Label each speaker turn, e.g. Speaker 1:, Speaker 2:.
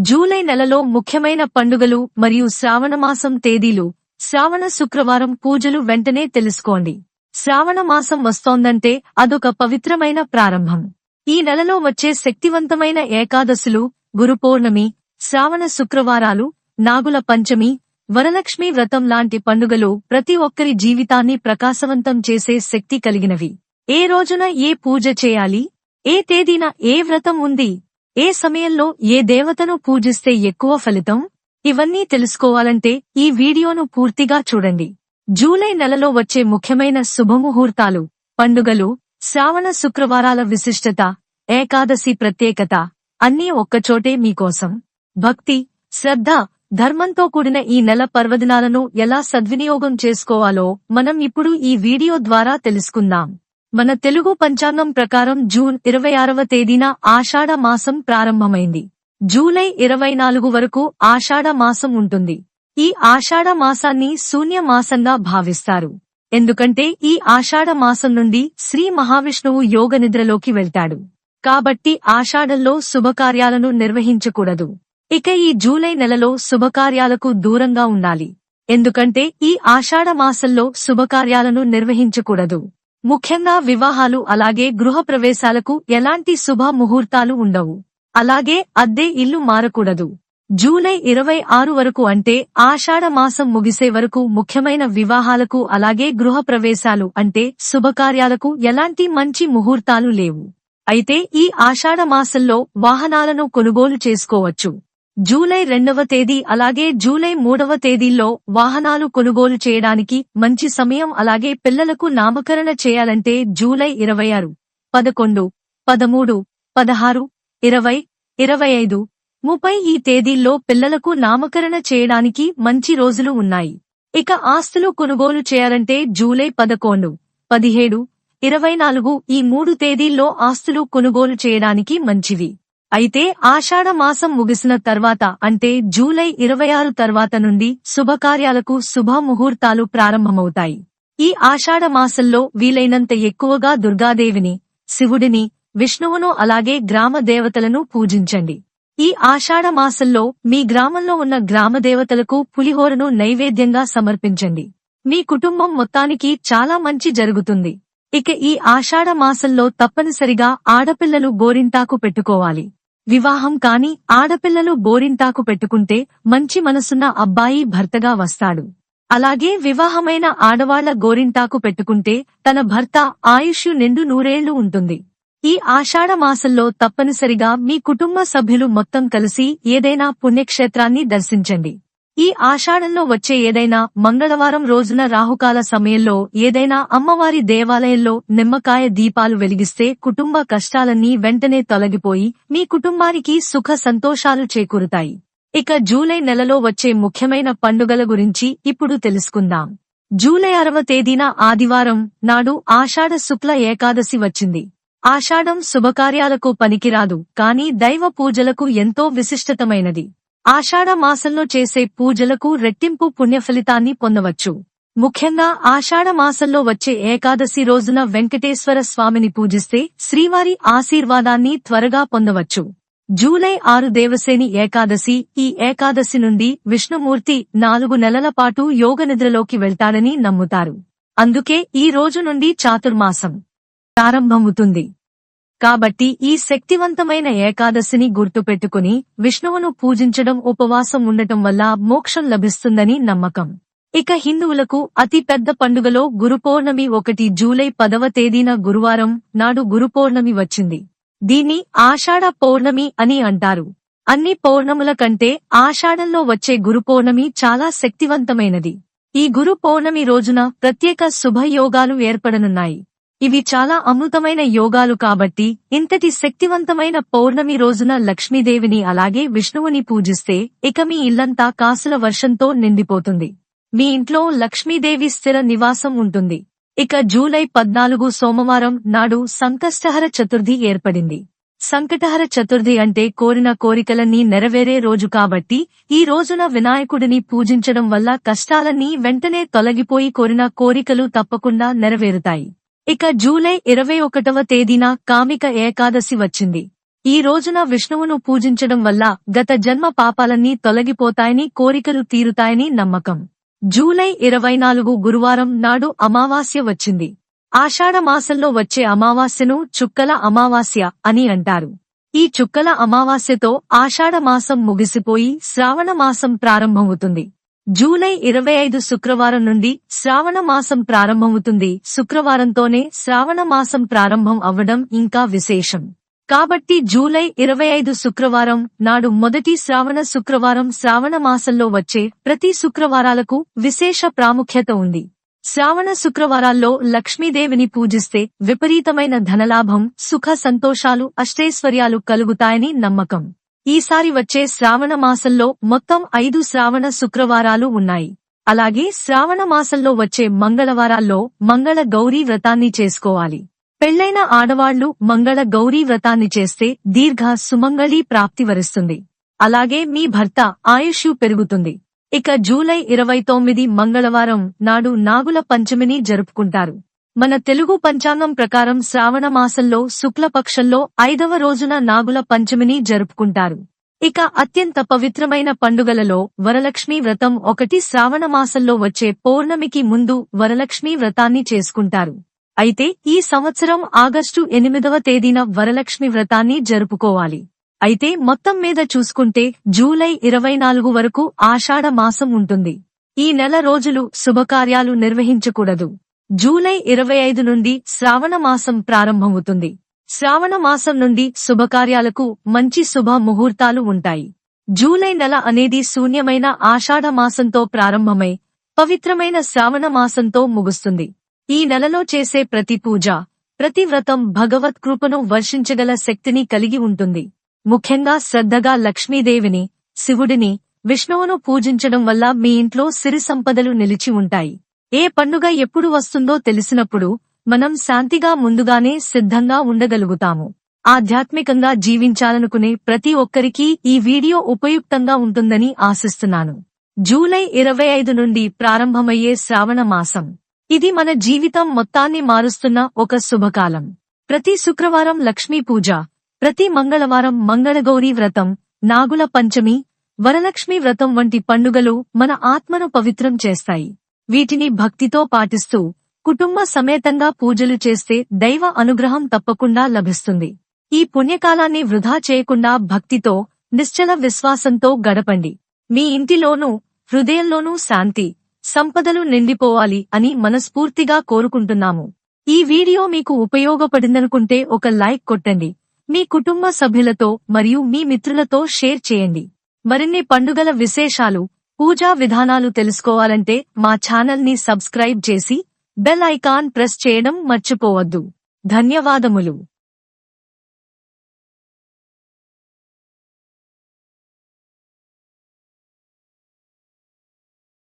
Speaker 1: July నెలలో ముఖ్యమైన పండుగలు మరియు శ్రావణమాసం తేదీలు. శ్రావణ శుక్రవారం పూజలు వెంటనే తెలుసుకోండి. శ్రావణ మాసం వస్తోందంటే అదొక పవిత్రమైన ప్రారంభం. ఈ నెలలో వచ్చే శక్తివంతమైన ఏకాదశులు గురు పౌర్ణమి శ్రావణ శుక్రవారాలు నాగుల పంచమి వరలక్ష్మి వ్రతం లాంటి పండుగలు ప్రతి ఒక్కరి జీవితాన్ని ప్రకాశవంతం చేసే శక్తి కలిగినవి. ఏ రోజున ఏ పూజ చేయాలి? ఏ తేదీన ఏ వ్రతం ఉంది? ఏ సమయంలో ఏ దేవతను పూజిస్తే ఎక్కువ ఫలితం? ఇవన్నీ తెలుసుకోవాలంటే ఈ వీడియోను పూర్తిగా చూడండి. జూలై నెలలో వచ్చే ముఖ్యమైన శుభముహూర్తాలు పండుగలు శ్రావణ శుక్రవారాల విశిష్టత ఏకాదశి ప్రత్యేకత అన్నీ ఒక్కచోటే మీకోసం. భక్తి శ్రద్ధ ధర్మంతో కూడిన ఈ నెల పర్వదినాలను ఎలా సద్వినియోగం చేసుకోవాలో మనం ఇప్పుడు ఈ వీడియో ద్వారా తెలుసుకుందాం. మన తెలుగు పంచాంగం ప్రకారం జూన్ ఇరవై ఆరవ తేదీన ఆషాఢ మాసం ప్రారంభమైంది. జూలై ఇరవై నాలుగు వరకు ఆషాఢ మాసం ఉంటుంది. ఈ ఆషాఢ మాసాన్ని శూన్య మాసంగా భావిస్తారు. ఎందుకంటే ఈ ఆషాఢ మాసం నుండి శ్రీ మహావిష్ణువు యోగ నిద్రలోకి వెళ్తాడు. కాబట్టి ఆషాఢంలో శుభకార్యాలను నిర్వహించకూడదు. ఇక ఈ జూలై నెలలో శుభకార్యాలకు దూరంగా ఉండాలి. ఎందుకంటే ఈ ఆషాఢ మాసంలో శుభకార్యాలను నిర్వహించకూడదు. ముఖ్యంగా వివాహాలు అలాగే గృహ ప్రవేశాలకు ఎలాంటి శుభ ముహూర్తాలు ఉండవు. అలాగే అద్దె ఇల్లు మారకూడదు. జూలై ఇరవై ఆరు వరకు అంటే ఆషాఢ మాసం ముగిసే వరకు ముఖ్యమైన వివాహాలకు అలాగే గృహ ప్రవేశాలు అంటే శుభకార్యాలకు ఎలాంటి మంచి ముహూర్తాలు లేవు. అయితే ఈ ఆషాఢ మాసంలో వాహనాలను కొనుగోలు చేసుకోవచ్చు. జూలై రెండవ తేదీ అలాగే జూలై మూడవ తేదీల్లో వాహనాలు కొనుగోలు చేయడానికి మంచి సమయం అలాగే పిల్లలకు నామకరణ చేయాలంటే జూలై ఇరవై ఆరు పదకొండు పదమూడు పదహారు ఇరవై ఇరవై ఐదు. ముప్పై ఈ తేదీల్లో పిల్లలకు నామకరణ చేయడానికి మంచి రోజులు ఉన్నాయి. ఇక ఆస్తులు కొనుగోలు చేయాలంటే జూలై పదకొండు పదిహేడు ఇరవై నాలుగు ఈ మూడు తేదీల్లో ఆస్తులు కొనుగోలు చేయడానికి మంచివి. అయితే ఆషాఢ మాసం ముగిసిన తర్వాత అంటే జూలై ఇరవై ఆరు తర్వాత నుండి శుభకార్యాలకు శుభ ముహూర్తాలు ప్రారంభమవుతాయి. ఈ ఆషాఢ మాసంలో వీలైనంత ఎక్కువగా దుర్గాదేవిని శివుడిని విష్ణువును అలాగే గ్రామ దేవతలను పూజించండి. ఈ ఆషాఢ మాసంలో మీ గ్రామంలో ఉన్న గ్రామ దేవతలకు పులిహోరను నైవేద్యంగా సమర్పించండి. మీ కుటుంబం మొత్తానికి చాలా మంచి జరుగుతుంది. ఇక ఈ ఆషాఢ మాసంలో తప్పనిసరిగా ఆడపిల్లలు గోరింటాకు పెట్టుకోవాలి. వివాహం కాని ఆడపిల్లలు గోరింటాకు పెట్టుకుంటే మంచి మనసున్న అబ్బాయి భర్తగా వస్తాడు. అలాగే వివాహమైన ఆడవాళ్ళ గోరింటాకు పెట్టుకుంటే తన భర్త ఆయుష్ నిండు నూరేళ్ళు ఉంటుంది. ఈ ఆషాఢమాసంలో తప్పనిసరిగా మీ కుటుంబ సభ్యులు మొత్తం కలిసి ఏదైనా పుణ్యక్షేత్రాన్ని దర్శించండి. ఈ ఆషాఢంలో వచ్చే ఏదైనా మంగళవారం రోజున రాహుకాల సమయంలో ఏదైనా అమ్మవారి దేవాలయంలో నిమ్మకాయ దీపాలు వెలిగిస్తే కుటుంబ కష్టాలన్నీ వెంటనే తొలగిపోయి మీ కుటుంబానికి సుఖ సంతోషాలు చేకూరుతాయి. ఇక జూలై నెలలో వచ్చే ముఖ్యమైన పండుగల గురించి ఇప్పుడు తెలుసుకుందాం. జూలై అరవ తేదీన ఆదివారం నాడు ఆషాఢ శుక్ల ఏకాదశి వచ్చింది. ఆషాఢం శుభకార్యాలకు పనికిరాదు కాని దైవ పూజలకు ఎంతో విశిష్టతమైనది. ఆషాఢ మాసంలో చేసే పూజలకు రెట్టింపు పుణ్యఫలితాన్ని పొందవచ్చు. ముఖ్యంగా ఆషాఢ మాసంలో వచ్చే ఏకాదశి రోజున వెంకటేశ్వర స్వామిని పూజిస్తే శ్రీవారి ఆశీర్వాదాన్ని త్వరగా పొందవచ్చు. జూలై ఆరు దేవసేని ఏకాదశి ఈ ఏకాదశి నుండి విష్ణుమూర్తి నాలుగు నెలల పాటు యోగనిద్రలోకి వెళ్తాడని నమ్ముతారు. అందుకే ఈ రోజు నుండి చాతుర్మాసం ప్రారంభమవుతుంది. కాబట్టి ఈ శక్తివంతమైన ఏకాదశిని గుర్తుపెట్టుకుని విష్ణువును పూజించడం ఉపవాసం ఉండటం వల్ల మోక్షం లభిస్తుందని నమ్మకం. ఇక హిందువులకు అతి పెద్ద పండుగలో గురుపౌర్ణమి ఒకటి జూలై పదవ తేదీన గురువారం నాడు గురుపౌర్ణమి వచ్చింది. దీన్ని ఆషాఢ పౌర్ణమి అని అంటారు. అన్ని పౌర్ణముల కంటే ఆషాఢంలో వచ్చే గురుపౌర్ణమి చాలా శక్తివంతమైనది. ఈ గురు పౌర్ణమి రోజున ప్రత్యేక శుభయోగాలు ఏర్పడనున్నాయి. ఇవి చాలా అమృతమైన యోగాలు కాబట్టి ఇంతటి శక్తివంతమైన పౌర్ణమి రోజున లక్ష్మీదేవిని అలాగే విష్ణువుని పూజిస్తే ఇక మీ ఇల్లంతా కాసుల వర్షంతో నిండిపోతుంది. మీ ఇంట్లో లక్ష్మీదేవి స్థిర నివాసం ఉంటుంది. ఇక జూలై పద్నాలుగు సోమవారం నాడు సంకష్టహర చతుర్థి ఏర్పడింది. సంకటహర చతుర్థి అంటే కోరిన కోరికలన్నీ నెరవేరే రోజు కాబట్టి ఈ రోజున వినాయకుడిని పూజించడం వల్ల కష్టాలన్నీ వెంటనే తొలగిపోయి కోరిన కోరికలు తప్పకుండా నెరవేరుతాయి. ఇక జూలై ఇరవై ఒకటవ తేదీన కామిక ఏకాదశి వచ్చింది. ఈ రోజున విష్ణువును పూజించడం వల్ల గత జన్మ పాపాలన్నీ తొలగిపోతాయని కోరికలు తీరుతాయని నమ్మకం. జూలై ఇరవై నాలుగు గురువారం నాడు అమావాస్య వచ్చింది. ఆషాఢమాసంలో వచ్చే అమావాస్యను చుక్కల అమావాస్య అని అంటారు. ఈ చుక్కల అమావాస్యతో ఆషాఢమాసం ముగిసిపోయి శ్రావణమాసం ప్రారంభమవుతుంది. జూలై ఇరవై ఐదు శుక్రవారం నుండి శ్రావణ మాసం ప్రారంభమవుతుంది. శుక్రవారంతోనే శ్రావణ మాసం ప్రారంభం అవ్వడం ఇంకా విశేషం. కాబట్టి జూలై ఇరవై ఐదు శుక్రవారం నాడు మొదటి శ్రావణ శుక్రవారం శ్రావణ మాసంలో వచ్చే ప్రతి శుక్రవారాలకు విశేష ప్రాముఖ్యత ఉంది. శ్రావణ శుక్రవారాల్లో లక్ష్మీదేవిని పూజిస్తే విపరీతమైన ధనలాభం సుఖ సంతోషాలు అష్టైశ్వర్యాలు కలుగుతాయని నమ్మకం. ఈసారి వచ్చే శ్రావణ మాసంలో మొత్తం ఐదు శ్రావణ శుక్రవారాలు ఉన్నాయి. అలాగే శ్రావణ మాసంలో వచ్చే మంగళవారాల్లో మంగళ గౌరీ వ్రతాన్ని చేసుకోవాలి. పెళ్ళైన ఆడవాళ్ళు మంగళ గౌరీ వ్రతాన్ని చేస్తే దీర్ఘ సుమంగళీ ప్రాప్తి వరిస్తుంది. అలాగే మీ భర్త ఆయుష్యు పెరుగుతుంది. ఇక జూలై ఇరవై తొమ్మిది మంగళవారం నాడు నాగుల పంచమిని జరుపుకుంటారు. మన తెలుగు పంచాంగం ప్రకారం శ్రావణ మాసంలో శుక్లపక్షంలో ఐదవ రోజున నాగుల పంచమిని జరుపుకుంటారు. ఇక అత్యంత పవిత్రమైన పండుగలలో వరలక్ష్మీ వ్రతం ఒకటి శ్రావణ మాసంలో వచ్చే పౌర్ణమికి ముందు వరలక్ష్మీ వ్రతాన్ని చేసుకుంటారు. అయితే ఈ సంవత్సరం ఆగస్టు ఎనిమిదవ తేదీన వరలక్ష్మి వ్రతాన్ని జరుపుకోవాలి. అయితే మొత్తం మీద చూసుకుంటే జూలై ఇరవై నాలుగు వరకు ఆషాఢ మాసం ఉంటుంది. ఈ నెల రోజులు శుభకార్యాలు నిర్వహించకూడదు. జూలై ఇరవై ఐదు నుండి శ్రావణ మాసం ప్రారంభమవుతుంది. శ్రావణ మాసం నుండి శుభకార్యాలకు మంచి శుభ ముహూర్తాలు ఉంటాయి. జూలై నెల అనేది శూన్యమైన ఆషాఢ మాసంతో ప్రారంభమై పవిత్రమైన శ్రావణ మాసంతో ముగుస్తుంది. ఈ నెలలో చేసే ప్రతి పూజ ప్రతి వ్రతం భగవత్ కృపను వర్షించగల శక్తిని కలిగి ఉంటుంది. ముఖ్యంగా శ్రద్ధగా లక్ష్మీదేవిని శివుడిని విష్ణువును పూజించడం వల్ల మీ ఇంట్లో సిరి సంపదలు నిలిచి ఉంటాయి. ఏ పండుగ ఎప్పుడు వస్తుందో తెలిసినప్పుడు మనం శాంతిగా ముందుగానే సిద్ధంగా ఉండగలుగుతాము. ఆధ్యాత్మికంగా జీవించాలనుకునే ప్రతి ఒక్కరికీ ఈ వీడియో ఉపయుక్తంగా ఉంటుందని ఆశిస్తున్నాను. జూలై ఇరవై ఐదు నుండి ప్రారంభమయ్యే శ్రావణ మాసం. ఇది మన జీవితం మొత్తాన్ని మారుస్తున్న ఒక శుభకాలం. ప్రతి శుక్రవారం లక్ష్మీ పూజ ప్రతి మంగళవారం మంగళగౌరీ వ్రతం నాగుల పంచమి వరలక్ష్మి వ్రతం వంటి పండుగలు మన ఆత్మను పవిత్రం చేస్తాయి. వీటిని భక్తితో పాటిస్తూ కుటుంబ సమేతంగా పూజలు చేస్తే దైవ అనుగ్రహం తప్పకుండా లభిస్తుంది. ఈ పుణ్యకాలాన్ని వృధా చేయకుండా భక్తితో నిశ్చల విశ్వాసంతో గడపండి. మీ ఇంటిలోనూ హృదయంలోనూ శాంతి సంపదలు నిండిపోవాలి అని మనస్ఫూర్తిగా కోరుకుంటున్నాము. ఈ వీడియో మీకు ఉపయోగపడిందనుకుంటే ఒక లైక్ కొట్టండి. మీ కుటుంబ సభ్యులతో మరియు మీ మిత్రులతో షేర్ చేయండి. మరిన్ని పండుగల విశేషాలు పూజా విధానాలు తెలుసుకోవాలంటే మా ఛానల్ని సబ్స్క్రైబ్ చేసి బెల్ ఐకాన్ ప్రెస్ చేయడం మర్చిపోవద్దు. ధన్యవాదములు.